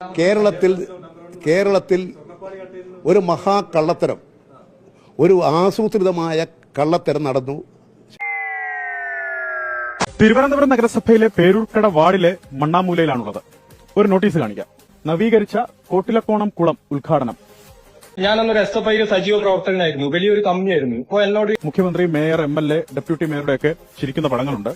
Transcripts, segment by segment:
കേരളത്തിൽ കേരളത്തിൽ ഒരു മഹാകള്ളത്തരം ഒരു ആസൂത്രിതമായ കള്ളത്തരം നടന്നു. തിരുവനന്തപുരം നഗരസഭയിലെ പേരൂർക്കട വാർഡിലെ മണ്ണാമൂലയിലാണുള്ളത്. ഒരു നോട്ടീസ് കാണിക്കാം. നവീകരിച്ച കോട്ടിലക്കോണം കുളം ഉദ്ഘാടനം. ഞാനന്നൊരു എസ് എഫ് ഐയിലെ സജീവ പ്രവർത്തകനായിരുന്നു. വലിയൊരു കമ്പനിയായിരുന്നു. ഇപ്പോൾ എന്നോട് മുഖ്യമന്ത്രി mayor M L A deputy മേയറുടെയൊക്കെ ചിരിക്കുന്ന പടങ്ങളുണ്ട്.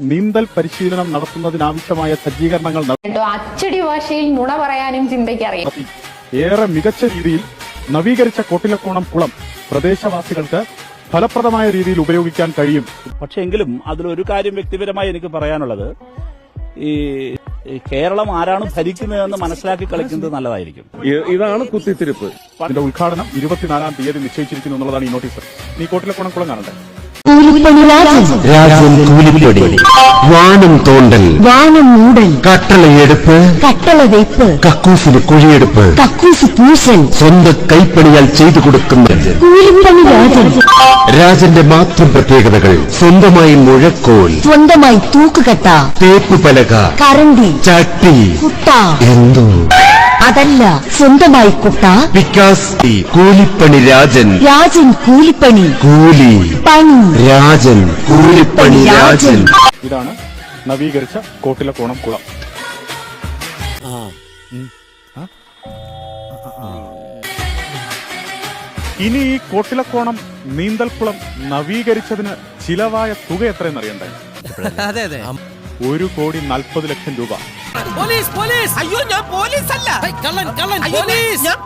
നീന്തൽ പരിശീലനം നടത്തുന്നതിനാവശ്യമായ സജ്ജീകരണങ്ങൾ അച്ചടി ഭാഷയിൽ നുണ പറയാനും ചിന്തയ്ക്കറിയാം. ഏറെ മികച്ച രീതിയിൽ നവീകരിച്ച കോട്ടിലക്കോണം കുളം പ്രദേശവാസികൾക്ക് ഫലപ്രദമായ രീതിയിൽ ഉപയോഗിക്കാൻ കഴിയും. പക്ഷെ എങ്കിലും അതിലൊരു കാര്യം വ്യക്തിപരമായി എനിക്ക് പറയാനുള്ളത്. ഈ കേരളം ആരാണ് ഭരിക്കുന്നതെന്ന് മനസ്സിലാക്കി കളിക്കുന്നത് നല്ലതായിരിക്കും. ഇതാണ് കുത്തിത്തിരിപ്പ്. അതിന്റെ ഉദ്ഘാടനം ഇരുപത്തിനാലാം തീയതി നിശ്ചയിച്ചിരിക്കുന്നു എന്നുള്ളതാണ് ഈ നോട്ടീസ്. നീ കോട്ടിലെ കുളം കാണണ്ടേ? രാജൻ രാജൻ കൂലിപ്പടി വാനം തോണ്ടൽ. വാനം മൂടൽ. കട്ടളയെടുപ്പ് കട്ടള വെയ്പ്പ് കക്കൂസിന് കുഴിയെടുപ്പ്. കക്കൂസ് പൂശൽ. സ്വന്തം കൈപ്പണിയാൽ ചെയ്തു കൊടുക്കുന്ന കൂലിപ്പണി രാജൻ രാജന്റെ മാത്രം പ്രത്യേകതകൾ. സ്വന്തമായി മുഴക്കോൽ. സ്വന്തമായി തൂക്കുകട്ട. തേപ്പ് പലക. കരണ്ടി. ചട്ടി. കുട്ട. എന്തോ? അതല്ല സ്വന്തമായി കുട്ട. വികാസ് കൂലിപ്പണി രാജൻ. രാജൻ കൂലിപ്പണി. കൂലി. പണി. രാജൻ കൂലിപ്പണി രാജൻ. ഇതാണ് നവീകരിച്ച കോട്ടിലക്കോണം കുളം. ഇനി ഈ കോട്ടിലക്കോണം നീന്തൽക്കുളം നവീകരിച്ചതിന് ചിലവായ തുക എത്രയെന്ന് അറിയണ്ടേ? അതെ അതെ. ഒരു കോടി നാൽപ്പത് ലക്ഷം രൂപ. Police police. അയ്യോ ഞാൻ പോലീസ് അല്ല കള്ളൻ കള്ളൻ. പോലീസ്. ഞാൻ